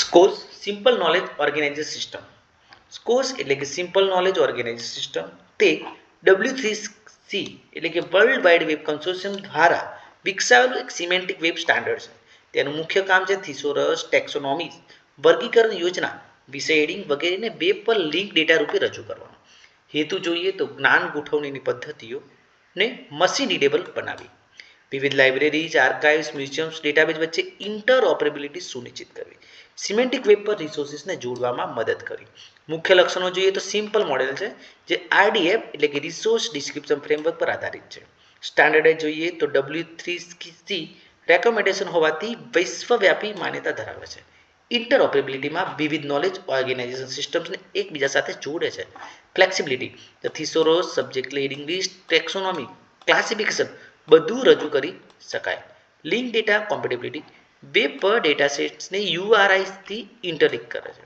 SKOS simple knowledge organiser system SKOS એટલે કે simple knowledge organiser system તે W three C એટલે કે વર્લ્ડ વાઇડ વેબ કન્સોર્શિયમ દ્વારા વિકસાવેલું એક સિમેન્ટિક વેબ સ્ટાન્ડર્ડ છે. તેનું મુખ્ય કામ છે થિસોરસ ટેક્સોનોમી વર્ગીકરણ યોજના, વિષય હેડિંગ વગેરેને વેબ પર લિંક ડેટા રૂપે રજૂ કરવાનો. હેતુ જોઈએ તો જ્ઞાન ગોઠવણીની પદ્ધતિઓને મશીન રીડેબલ બનાવી. વિવિધ લાઇબ્રેરીઝ આર્કાઇવ્સ મ્યુઝિયમ્સ ડેટાબેઝ વચ્ચે ઇન્ટરઓપરેબિલિટી સુનિશ્ચિત કરવી. સિમેન્ટિક વેબ પર રિસોર્સિસને જોડવામાં મદદ કરી. મુખ્ય લક્ષણો જોઈએ તો સિમ્પલ મોડેલ છે, જે આરડીએફ એટલે કે રિસોર્સ ડિસ્ક્રિપ્શન ફ્રેમવર્ક પર આધારિત છે. સ્ટાન્ડર્ડ જોઈએ તો ડબલ્યુ થ્રી રેકમેન્ડેશન હોવાથી વિશ્વવ્યાપી માન્યતા ધરાવે છે. ઇન્ટરઓપરેબિલિટીમાં વિવિધ નોલેજ ઓર્ગેનાઇઝેશન સિસ્ટમ્સને એકબીજા સાથે જોડે છે. Flexibility thesaurus subject leading list, taxonomy, classification, બધું રજૂ કરી શકાય. લિંક ડેટા કોમ્પેટેબિલિટી વેબ પર ડેટા સેટ્સને યુઆરઆઈથી ઇન્ટરલિંક કરે છે.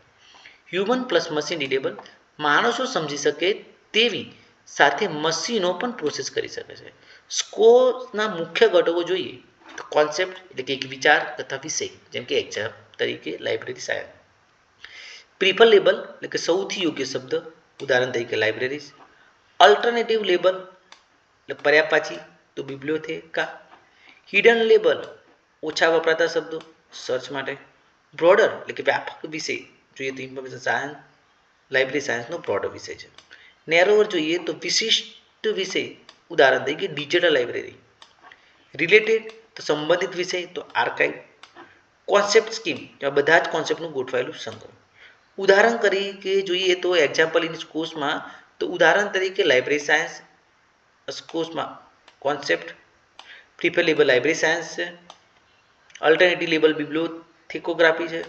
હ્યુમન પ્લસ મશીન રીડેબલ માણસો સમજી શકે તેવી સાથે મશીનો પણ પ્રોસેસ કરી શકે છે. સ્કોરના મુખ્ય ઘટકો જોઈએ તો કોન્સેપ્ટ એટલે કે એક વિચાર તથા વિષય, જેમ કે એક્ઝામ તરીકે લાઇબ્રેરી સાયન્સ પ્રિફર લેબલ એટલે કે સૌથી યોગ્ય શબ્દ, ઉદાહરણ તરીકે લાઇબ્રેરીઝ અલ્ટરનેટિવ લેબલ એટલે પર્યા પાછી તો બિબ્લિયોથેકા હિડન લેબલ ઓછા વપરાતા શબ્દો સર્ચ માટે. બ્રોડર એટલે કે વ્યાપક વિષય. જોઈએ તો ઇન્ફોર્મેશન સાયન્સ લાઇબ્રેરી સાયન્સનો બ્રોડર વિષય છે. નેરોવર જોઈએ તો વિશિષ્ટ વિષય, ઉદાહરણ તરીકે ડિજિટલ લાઇબ્રેરી રિલેટેડ તો સંબંધિત વિષય, તો આર્કાઇવ કોન્સેપ્ટ સ્કીમ એવા બધા જ કોન્સેપ્ટનું ગોઠવાયેલું સંગ્રહ. ઉદાહરણ તરીકે જોઈએ તો એક્ઝામ્પલ ઇન કોર્સમાં તો ઉદાહરણ તરીકે લાઇબ્રેરી સાયન્સ કોર્સમાં કોન્સેપ્ટ પ્રિફેલેબલ લાઇબ્રેરી સાયન્સ છે. અલ્ટરનેટિવ લેબલ બિબ્લિયોથેકોગ્રાફી છે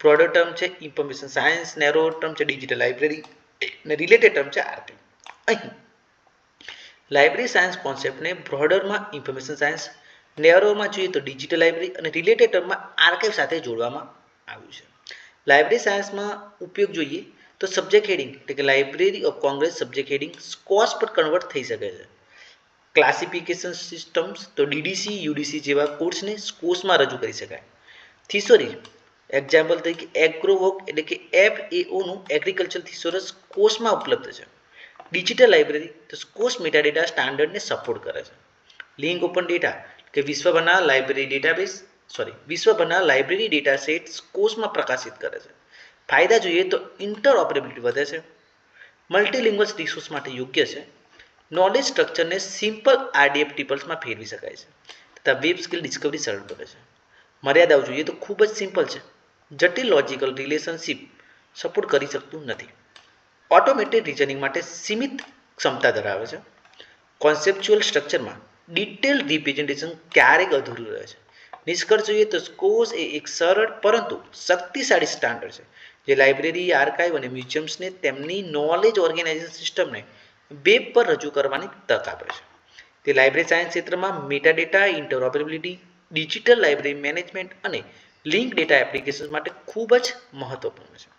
બ્રોડર ટર્મ છે ઇન્ફોર્મેશન સાયન્સ નેરો ટર્મ છે ડિજિટલ લાઇબ્રેરી અને રિલેટેડ ટર્મ છે આરપી અહીં લાઇબ્રેરી સાયન્સ કોન્સેપ્ટને બ્રોડરમાં ઇન્ફોર્મેશન સાયન્સ નેરોમાં જોઈએ તો ડિજિટલ લાઇબ્રેરી અને રિલેટેડ ટર્મમાં આર્કાઇવ સાથે જોડવામાં આવ્યું છે. લાઇબ્રેરી સાયન્સમાં ઉપયોગ જોઈએ તો સબ્જેક્ટ હેડિંગ એટલે કે library of congress subject heading SKOS પર કન્વર્ટ થઈ શકે છે. ક્લાસિફિકેશન સિસ્ટમ્સ તો ડીડીસી યુડીસી જેવા કોર્સને કોર્સમાં રજૂ કરી શકાય. થિસોરી એક્ઝામ્પલ તરીકે એગ્રોવર્ક એટલે કે એફ એઓનું એગ્રીકલ્ચર થિસોરસ કોર્સમાં ઉપલબ્ધ છે. ડિજિટલ લાઇબ્રેરી તો કોર્સ મેટાડેટા સ્ટાન્ડર્ડને સપોર્ટ કરે છે. લિંક ઓપન ડેટા કે વિશ્વભરના લાઇબ્રેરી ડેટાબેઝ સોરી વિશ્વભરના લાઇબ્રેરી ડેટા સેટ્સ કોર્સમાં પ્રકાશિત કરે છે. ફાયદા જોઈએ તો ઇન્ટરઓપરેબિલિટી વધે છે. મલ્ટીલિંગ્વલ રિસોર્સ માટે યોગ્ય છે. નોલેજ સ્ટ્રક્ચરને સિમ્પલ આરડીએફ ટીપલ્સમાં ફેરવી શકાય છે. તથા વેબ સ્કિલ ડિસ્કવરી સરળ બને છે. મર્યાદાઓ જોઈએ તો ખૂબ જ સિમ્પલ છે. જટિલ લોજિકલ રિલેશનશિપ સપોર્ટ કરી શકતું નથી. ઓટોમેટેડ રિઝનિંગ માટે સીમિત ક્ષમતા ધરાવે છે. કોન્સેપ્ચ્યુઅલ સ્ટ્રક્ચરમાં ડિટેલ રિપ્રેઝન્ટેશન ક્યારેક અધૂરું રહે છે. નિષ્કર્ષ જોઈએ તો સ્કોર્સ એ એક સરળ પરંતુ શક્તિશાળી સ્ટાન્ડર્ડ છે. જે લાઇબ્રેરી, આર્કાઇવ અને મ્યુઝિયમ્સને તેમની નોલેજ ઓર્ગેનાઇઝેશન સિસ્ટમને વેબ પર રજૂ કરવાની તક આપે છે. તે લાઇબ્રેરી સાયન્સ ક્ષેત્રમાં metadata interoperability digital library management અને લિંક ડેટા એપ્લિકેશન માટે ખૂબ જ મહત્વપૂર્ણ છે.